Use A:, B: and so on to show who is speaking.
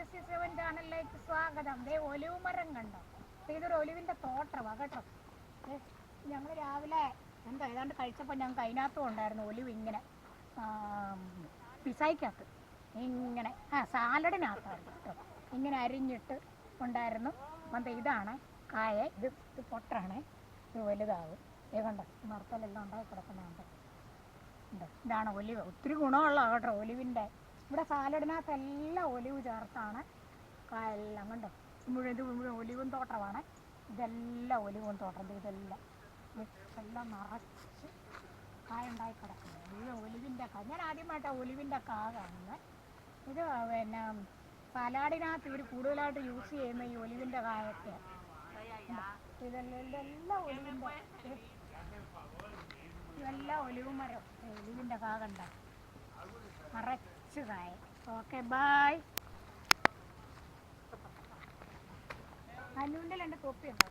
A: Sixty seven ചാനലിലേക്ക് സ്വാഗതം. ദേ olive മരം കണ്ടോ ഇതൊരു ഒലിവിന്റെ തോട്ടമാണ് കേട്ടോ. ഞങ്ങൾ രാവിലെ എന്താ ഏതാണ്ട് കഴിച്ചപ്പോൾ ഞങ്ങൾക്ക് അതിനകത്തും ഉണ്ടായിരുന്നു ഒലിവ് ഇങ്ങനെ പിസായിക്കകത്ത് ഇങ്ങനെ ആ സാലഡിനകത്തായിരുന്നു കേട്ടോ. ഇങ്ങനെ അരിഞ്ഞിട്ട് ഉണ്ടായിരുന്നു. അപ്പം ഇതാണ് കായ ഇത് ഇത് പൊട്ടാണ് ഇത് വലുതാവും. ഇത് കണ്ടോ മറത്തലെല്ലാം ഉണ്ടായി കിടക്കുന്നുണ്ട്. ഇതാണ് ഒലിവ്. ഒത്തിരി ഗുണമുള്ള കേട്ടോ ഒലിവിന്റെ ഇവിടെ സാലഡിനകത്ത് എല്ലാം ഒലിവ് ചേർത്താണ്. എല്ലാം കണ്ടോ? മുഴുവൻ മുഴുവൻ ഒലിവും തോട്ടമാണ്. ഇതെല്ലാം ഒലിവും തോട്ടം. ഇതെല്ലാം. എല്ലാം നിറച്ച് കായുണ്ടായി കിടക്കുന്നത് മുഴുവൻ ഒലിവിന്റെ കാ ഞാൻ ആദ്യമായിട്ടാണ് ഒലിവിന്റെ കാ കാണുന്നത് ഇത് പിന്നെ സലാഡിനകത്ത് ഇവർ കൂടുതലായിട്ട് യൂസ് ചെയ്യുന്ന ഈ ഒലിവിന്റെ കായൊക്കെ. ഇതെല്ലാം ഇതെല്ലാം ഒലിവിന്റെ ഇതെല്ലാം ഒലിവ് മരം. ഒലിവിന്റെ കാ കണ്ട? നിറച്ച് കായ ഓക്കെ ബായ് അനുവിന്റെ രണ്ട് തൊപ്പിയുണ്ടോ